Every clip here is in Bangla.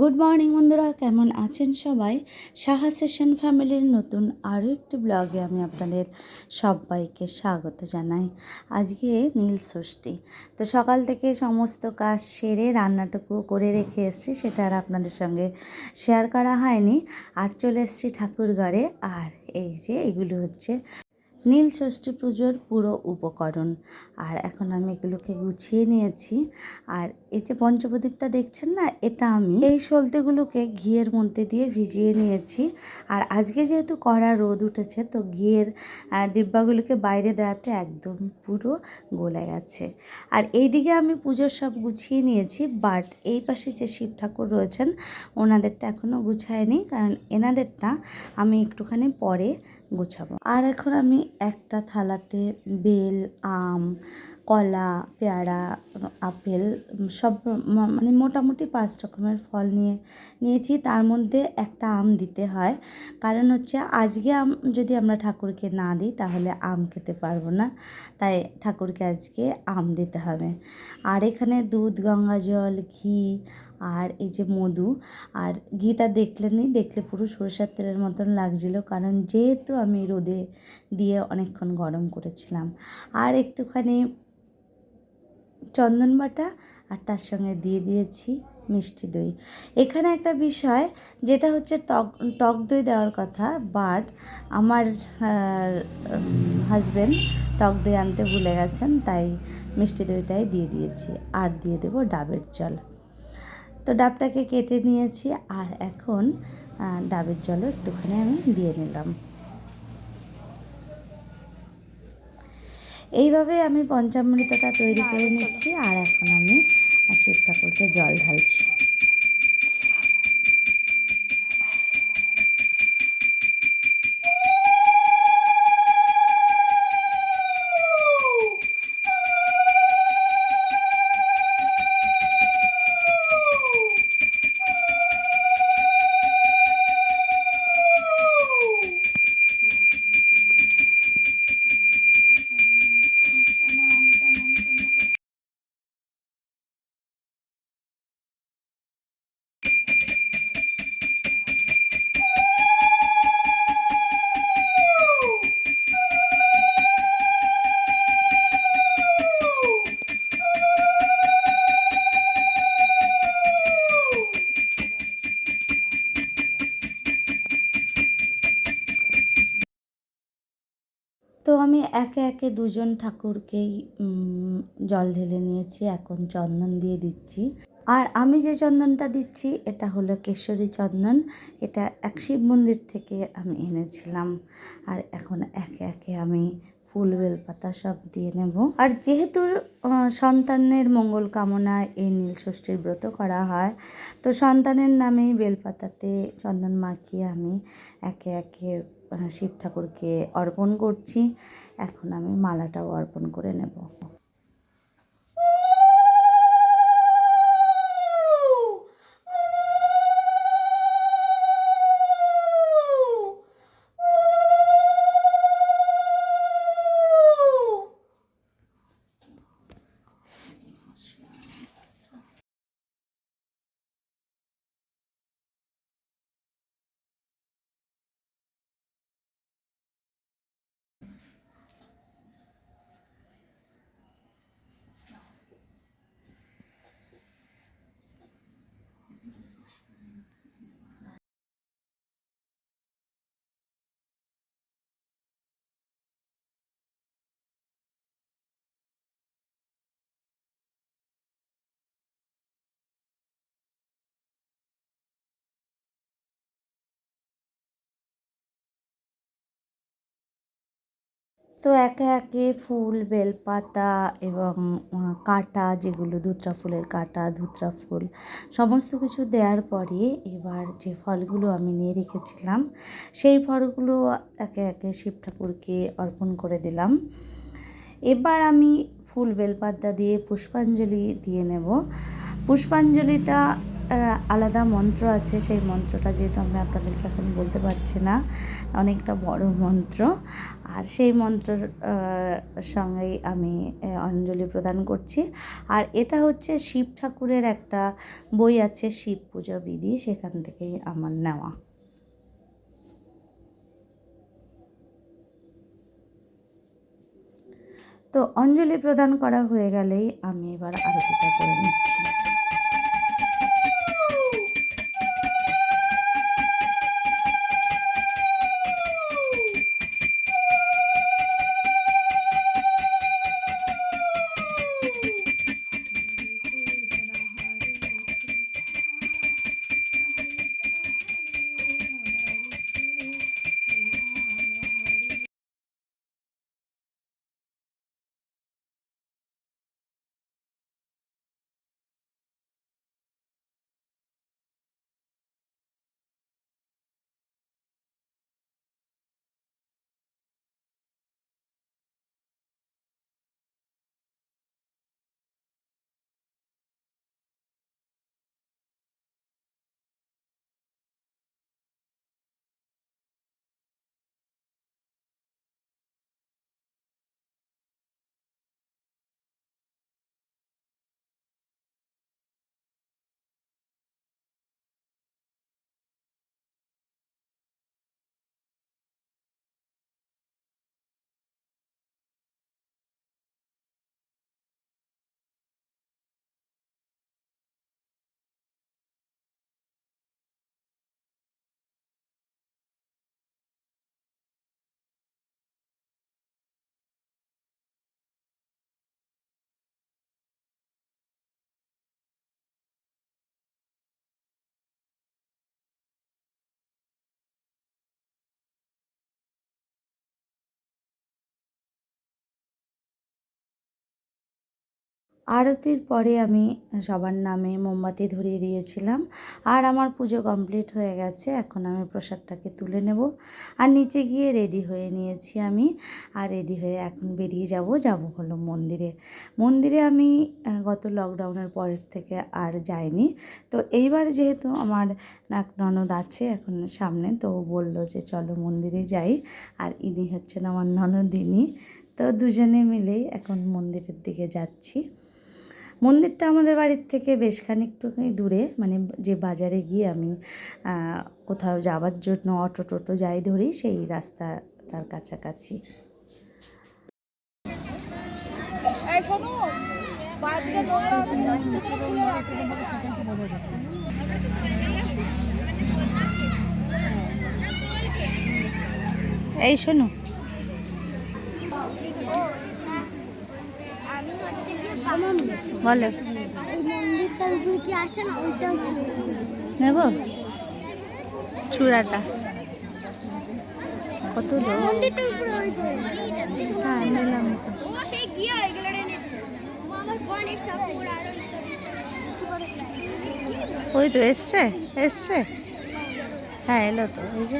গুড মর্নিং বন্ধুরা, কেমন আছেন সবাই? সাহা সেশন ফ্যামিলির নতুন আরও একটি ব্লগে আমি আপনাদের সবাইকে স্বাগত জানাই। আজকে নীল ষষ্ঠী। তো সকাল থেকে সমস্ত কাজ সেরে রান্নাটুকু করে রেখে এসেছি, সেটা আর আপনাদের সঙ্গে শেয়ার করা হয়নি। আর চলে এসেছি ঠাকুর ঘরে আর এই যে এগুলো হচ্ছে নীল ষষ্ঠী পুজোর পুরো উপকরণ। আর এখন আমি এগুলোকে গুছিয়ে নিয়েছি। আর এই যে পঞ্চপ্রদীপটা দেখছেন না, এটা আমি এই সলতেগুলোকে ঘিয়ের মধ্যে দিয়ে ভিজিয়ে নিয়েছি। আর আজকে যেহেতু কড়া রোদ উঠেছে, তো ঘিয়ের ডিব্বাগুলোকে বাইরে দেওয়াতে একদম পুরো গলে গেছে। আর এইদিকে আমি পুজোর সব গুছিয়ে নিয়েছি, বাট এই পাশে যে শিব ঠাকুর রয়েছেন, ওনাদেরটা এখনও গুছায়নি। কারণ এনাদেরটা আমি একটুখানি পরে গোছাবো। আর এখন আমি একটা থালাতে বেল, আম, কলা, পেয়ারা, আপেল, সব মানে মোটামুটি পাঁচ রকমের ফল নিয়ে নিয়েছি। তার মধ্যে একটা আম দিতে হয়। কারণ হচ্ছে আজকে আম যদি আমরা ঠাকুরকে না দিই, তাহলে আম খেতে পারব না। তাই ঠাকুরকে আজকে আম দিতে হবে। আর এখানে দুধ, গঙ্গা জল, ঘি আর এই যে মধু, আর ঘিটা দেখলেনই দেখলে পুরো সরষের তেলের মতন লাগছিল, কারণ যেহেতু আমি রোদে দিয়ে অনেকক্ষণ গরম করেছিলাম। আর একটুখানি চন্দন বাটা, আর তার সঙ্গে দিয়ে দিয়েছি মিষ্টি দই। এখানে একটা বিষয়, যেটা হচ্ছে টক টক দই দেওয়ার কথা বাট আমার হাজব্যান্ড টক দই আনতে ভুলে গেছেন, তাই মিষ্টি দইটাই দিয়ে দিয়েছি। আর দিয়ে দেবো ডাবের জল। তো ডাবটাকে কেটে নিয়েছি আর এখন ডাবের জলও একটুখানি আমি দিয়ে নিলাম। এইভাবে আমি পঞ্চামৃতটা তৈরি করে নিচ্ছি আর এখন আমি শিব ঠাকুরকে জল ঢালছি। একে দুজন ঠাকুরকেই জল ঢেলে নিয়েছি, এখন চন্দন দিয়ে দিচ্ছি। আর আমি যে চন্দনটা দিচ্ছি, এটা হলো কেশরী চন্দন। এটা এক শিব মন্দির থেকে আমি এনেছিলাম। আর এখন একে একে আমি ফুল, বেলপাতা সব দিয়ে নেব। আর যেহেতু সন্তানের মঙ্গল কামনায় এই নীল ষষ্ঠীর ব্রত করা হয়, তো সন্তানের নামেই বেলপাতাতে চন্দন মাখিয়ে আমি একে একে শিব ঠাকুরকে অর্পণ করছি। এখন আমি মালাটাও অর্পণ করে নেব। তো একে একে ফুল, বেলপাতা এবং কাটা যেগুলো ধুতরা ফুলের কাটা, ধুতরা ফুল সমস্ত কিছু দেওয়ার পরে এবার যে ফলগুলো আমি নিয়ে রেখেছিলাম, সেই ফলগুলো একে একে শিব ঠাকুরকে অর্পণ করে দিলাম। এবার আমি ফুল, বেলপাতা দিয়ে পুষ্পাঞ্জলি দিয়ে নেব। পুষ্পাঞ্জলিটা আলাদা মন্ত্র আছে, সেই মন্ত্রটা যেহেতু আমি আপনাদেরকে এখন বলতে পারছি না অনেকটা বড় মন্ত্র। আর সেই মন্ত্রর সঙ্গেই আমি অঞ্জলি প্রদান করছি। আর এটা হচ্ছে শিব ঠাকুরের একটা বই আছে, শিব পুজো বিধি, সেখান থেকেই আমার নেওয়া। তো অঞ্জলি প্রদান করা হয়ে গেলেই আমি এবার আরতিটা করে নিচ্ছি। আরতির পরে আমি সবার নামে মোমবাতি ধরিয়ে দিয়েছিলাম। আর আমার পুজো কমপ্লিট হয়ে গেছে, এখন আমি প্রসাদটাকে তুলে নেব। আর নিচে গিয়ে রেডি হয়ে নিয়েছি আমি, আর রেডি হয়ে এখন বেরিয়ে যাব যাব হলো মন্দিরে। মন্দিরে আমি গত লকডাউনের পরের থেকে আর যাইনি। তো এইবার যেহেতু আমার নাক ননদ আছে এখন সামনে, তো বলল যে চলো মন্দিরে যাই, আর ইনি হচ্ছেন আমার ননদিনী। তো দুজনে মিলেই এখন মন্দিরের দিকে যাচ্ছি। মন্দিরটা আমাদের বাড়ির থেকে বেশ খানিকটুকুনি দূরে মানে যে বাজারে গিয়ে আমি কোথাও যাওয়ার জন্য অটো টোটো যাই ধরি সেই রাস্তাটার কাছাকাছি। এই শোনো বাদিকে এই শোনো। বলো। নেব? চূড়াটা। কত নিলাম। ওই তো এসছে? এসছে? হ্যাঁ এলো তো ওই যে।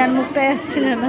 মিনার মুখটাই আসছিল না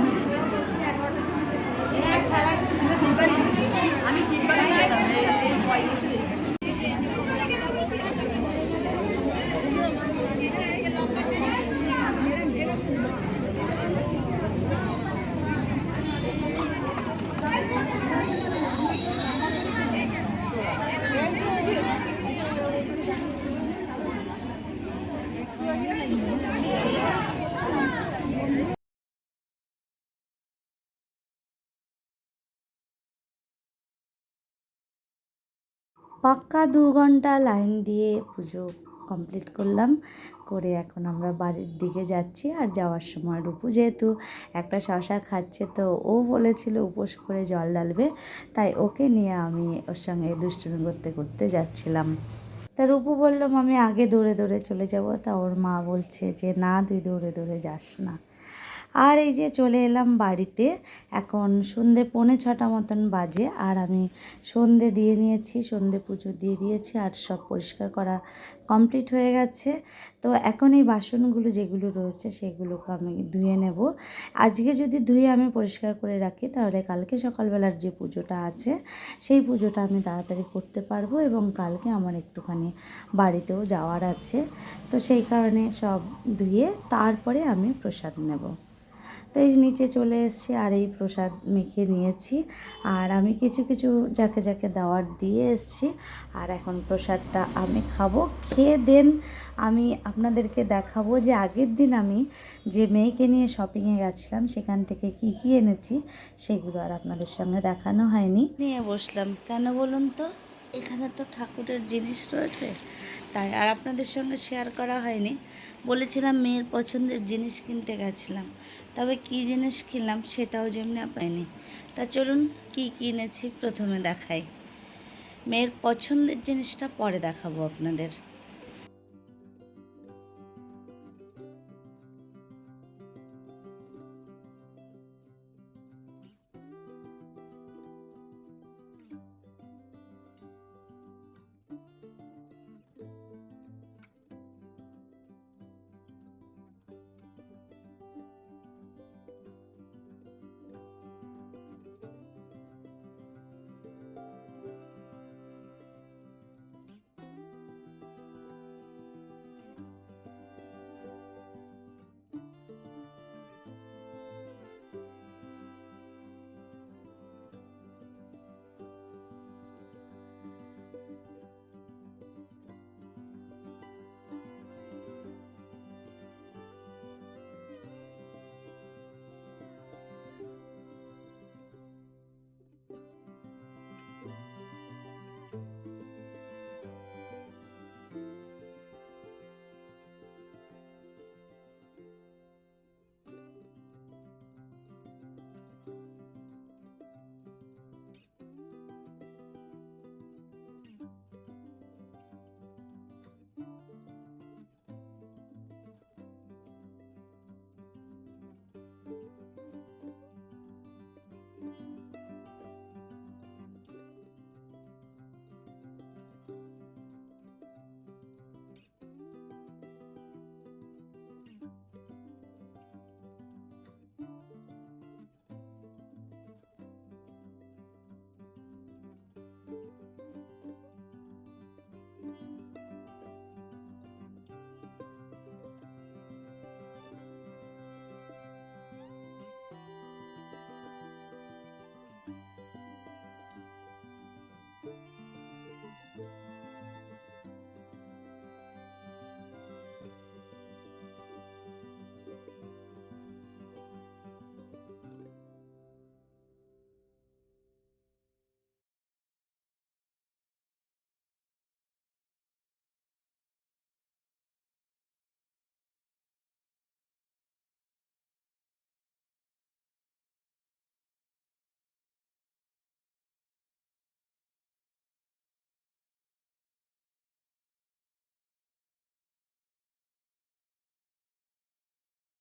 পাক্কা দু ঘণ্টা লাইন দিয়ে পুজো কমপ্লিট করলাম। করে এখন আমরা বাড়ির দিকে যাচ্ছি আর যাওয়ার সময় রূপু যেহেতু একটা শশা খাচ্ছে তো ও বলেছিল উপোস করে জল ডালবে তাই ওকে নিয়ে আমি ওর সঙ্গে দুষ্টুমি করতে করতে যাচ্ছিলাম। তা রূপু বললাম আমি আগে দৌড়ে দৌড়ে চলে যাব। তা ওর মা বলছে যে, না, তুই দৌড়ে দৌড়ে যাস না। আর এই যে চলে এলাম বাড়িতে। এখন সন্ধে পৌনে ছটা মতন বাজে, আর আমি সন্ধে দিয়ে নিয়েছি, সন্ধে পুজো দিয়ে দিয়েছি, আর সব পরিষ্কার করা কমপ্লিট হয়ে গেছে। তো এখন এই বাসনগুলো যেগুলো রয়েছে সেগুলোকে আমি ধুয়ে নেব। আজকে যদি ধুয়ে আমি পরিষ্কার করে রাখি, তাহলে কালকে সকালবেলার যে পুজোটা আছে, সেই পুজোটা আমি তাড়াতাড়ি করতে পারব এবং কালকে আমার একটুখানি বাড়িতেও যাওয়ার আছে। তো সেই কারণে সব ধুয়ে তারপরে আমি প্রসাদ নেব। তো এই নিচে চলে এসেছি আর এই প্রসাদ মেখে নিয়েছি। আর আমি কিছু কিছু যাকে যাকে দেওয়ার দিয়ে এসেছি। আর এখন প্রসাদটা আমি খাব। খেয়ে দেন আমি আপনাদেরকে দেখাবো যে আগের দিন আমি যে মেয়েকে নিয়ে শপিংয়ে গেছিলাম, সেখান থেকে কি কি এনেছি সেগুলো আর আপনাদের সঙ্গে দেখানো হয়নি। নিয়ে বসলাম। কেন বলুন তো? এখানে তো ঠাকুরের জিনিস রয়েছে। তাই আর আপনাদের সঙ্গে শেয়ার করা হয়নি। বলেছিলাম মেয়ের পছন্দের জিনিস কিনতে গেছিলাম। তবে কি জিনিস কিনলাম সেটাও যেমনি পাইনি তা চলুন কি কিনেছি প্রথমে দেখাই। মেয়ের পছন্দের জিনিসটা পরে দেখাবো আপনাদের।